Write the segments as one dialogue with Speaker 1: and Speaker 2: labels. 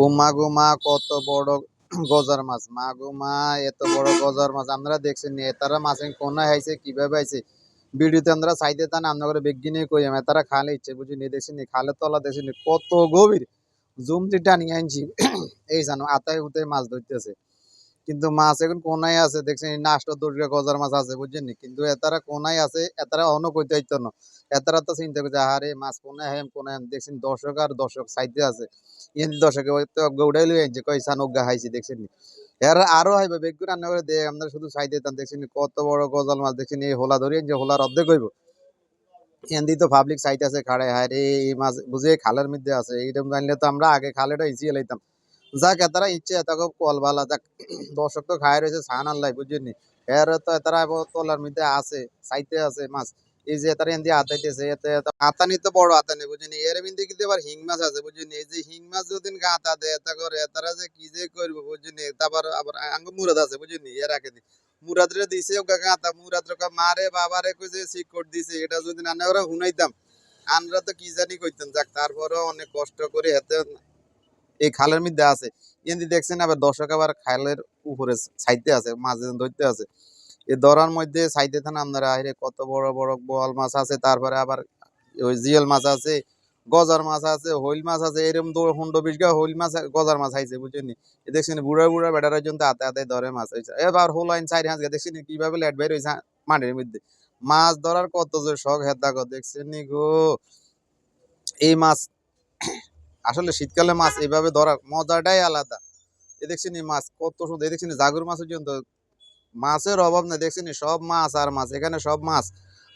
Speaker 1: ও মাগো মা, কত বড় গজার মাছ। মাগো মা, এত বড় গজার মাছ। আমরা দেখছেন নেতারা মাছ কোনা হাইছে কীভাবে হাইছে ভিডিওতে আমরা সাইডে তা না আমরা করে বেগিনে কই আমি তারা খালে ইচ্ছে বুঝি নিয়ে দেখছি নি, খালে তলা দেখছি কত গভীর। জুম টানিয়ে নিয়ে আনছি এই জানো, আতায় উতে মাছ ধরতেছে। কিন্তু মাছ এখন কোনায় আছে, দেখছেন নাষ্ট দুর্গা গজার মাছ আছে, বুঝছেন কিন্তু এতারা কোনায় আছে, এতারা অন্য কইতে হইতো না। এতারা তো চিন্তা করছে আরে মাছ কোনায় হেম, কোনায় দেখছেন দর্শক আর দর্শক সাইডে আছে। ইন দর্শকে হয়তো গৌড়াই লই আনছে কই সান উগা হাইছি, দেখছেন এর আরও হাইবে, বেগুন রান্না করে দে আমরা শুধু সাইডে তান দেখছেন কত বড় গজাল মাছ, দেখছেন এই হোলা ধরি যে হোলার অর্ধেক হইব। এন্দি তো পাবলিক সাইট আছে খাড়ে হায় রে, এই মাছ বুঝে খালের মধ্যে আছে, এইরকম জানলে তো আমরা আগে খালেটা ইচিয়ে লাইতাম। যাক এতারা ইচ্ছে এত কল বালা। যাক দর্শক তো খায় রয়েছে সান আল্লাহ বুঝিনি এর তো এতারা তলার মধ্যে আছে সাইতে আছে মাছ। এই যে এতারা এন্দি আতাইতেছে এতে আতানি তো বড় আতানি বুঝিনি এর মধ্যে কিন্তু আবার হিং মাছ আছে বুঝিনি এই যে হিং মাছ যদি গাঁতা দেয় এতা করে এতারা যে কি যে করব বুঝিনি তারপর আবার আঙ্গ মুরাদ আছে বুঝিনি এর আগে মুরাদ রে দিছে ওকে গাঁতা মুরাদ রে কয়, মারে বাবারে কই যে সিকট দিছে এটা যদি না ওরা হুনাইতাম। আমরা তো কি জানি কইতাম যাক তারপরেও অনেক কষ্ট করে এতে এই খালের মধ্যে আছে। এমনি দেখছেন আবার দর্শক আবার খালের উপরে সাইডে আছে, মাঝে ধরতে আছে। এই ধরার মধ্যে সাইডে থানা আপনারা আইরে কত বড় বড় বোয়াল মাছ আছে, তারপরে আবার ওই জিয়েল মাছ আছে, গজার মাছ আছে, হইল মাছ আছে এরকম হুন্ডো বিশ গা হইল মাছ, গজার মাছ আইছে, বুঝছেন? এ দেখছেন বুড়া বুড়া বেটার জন্য হাতে হাতে ধরে মাছ হয়েছে এবার হোল আইন চারি হাঁস দেখছেন কীভাবে লেট বের হয়েছে মাটির মধ্যে। মাছ ধরার কত যে শখ গো দেখছেন গো? এই মাছ আসলে শীতকালে মাছ এইভাবে ধরার মজাটাই আলাদা। এ দেখছেন এই মাছ কত সুন্দর, এ দেখছেন জাগুর মাছ পর্যন্ত মাছের অভাব নাই, দেখছেন সব মাছ আর মাছ, এখানে সব মাছ।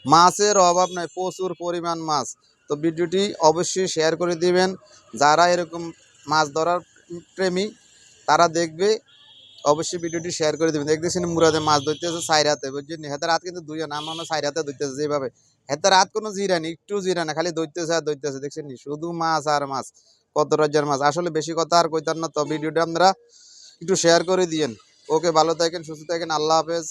Speaker 1: মাছের অভাব নাই, প্রচুর পরিমাণ মাছ। তো ভিডিওটি অবশ্যই শেয়ার করে দিবেন, যারা এরকম মাছ ধরার প্রেমী, তারা দেখবে, অবশ্যই ভিডিওটি শেয়ার করে দিবেন। দেখতেছেন মুরাদে মাছ ধরতেছে সাইড হাতে বুঝছেন হেতার হাত কিন্তু দুইজন আমার সাইড হাতে ধরতেছে যেভাবে। হেতার হাত কোনো জিরা নেই, একটু জিরা না, খালি ধরতেছে আর ধরতেছে, দেখছেন? নি? শুধু মাছ আর মাছ। কত রাজ্যের মাছ? আসলে বেশি কথা আর কইতার না তো ভিডিওটা আপনারা একটু শেয়ার করে দিয়েন। ওকে ভালো থাকেন সুস্থ থাকেন আল্লাহ হাফেজ।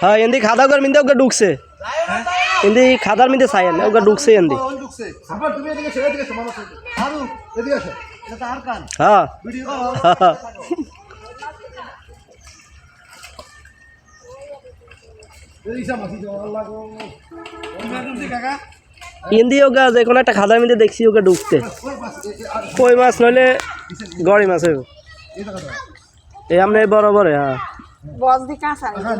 Speaker 2: হ্যাঁ এন্দি খাদা করে মিন্দে ওকে ঢুকছে এন্দি খাদার মিন্দে সাইন ওকে ঢুকছে এন্দি
Speaker 3: আবার তুমি এদিকে এসো, এদিকে এসো, মানুষ এদিকে। হারু, এদিকে এসো। এটা তো আর কান।
Speaker 2: হ্যাঁ
Speaker 3: ভিডিও করো। এদিকে এসো, মাসি যাও, আল্লাহ গো। তোমরা ঢুকছি কাকা?
Speaker 2: এন্দি ওকে যে কোনো একটা খাদার মিন্দে দেখছি ওকে ঢুকতে
Speaker 3: ওই পাশ, এ- এ- আর-
Speaker 2: কই মাছ নইলে গড়ি মাছ হইব
Speaker 3: এই জায়গাটা।
Speaker 2: এই আমনে বড় বড় হ্যাঁ
Speaker 4: বস দি কাঁচা
Speaker 3: হ্যাঁ,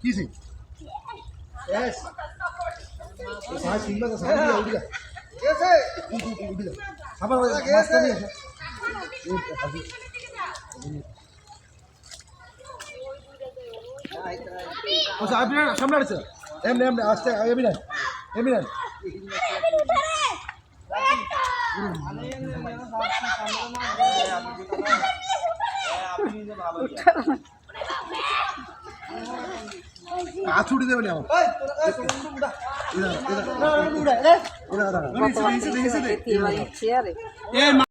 Speaker 3: কি সেই? Yes. এই সাহায্য কিনবে তো, সাহায্য দিয়ে উঠে যা। উঠে, উঠে, উঠে যা। আবার ওই নিয়ে। আচ্ছা, না, সামনে আসছে এমনি এমনি আসতে এমনি নেন এমনি নেন আছুটি দেবেন আমার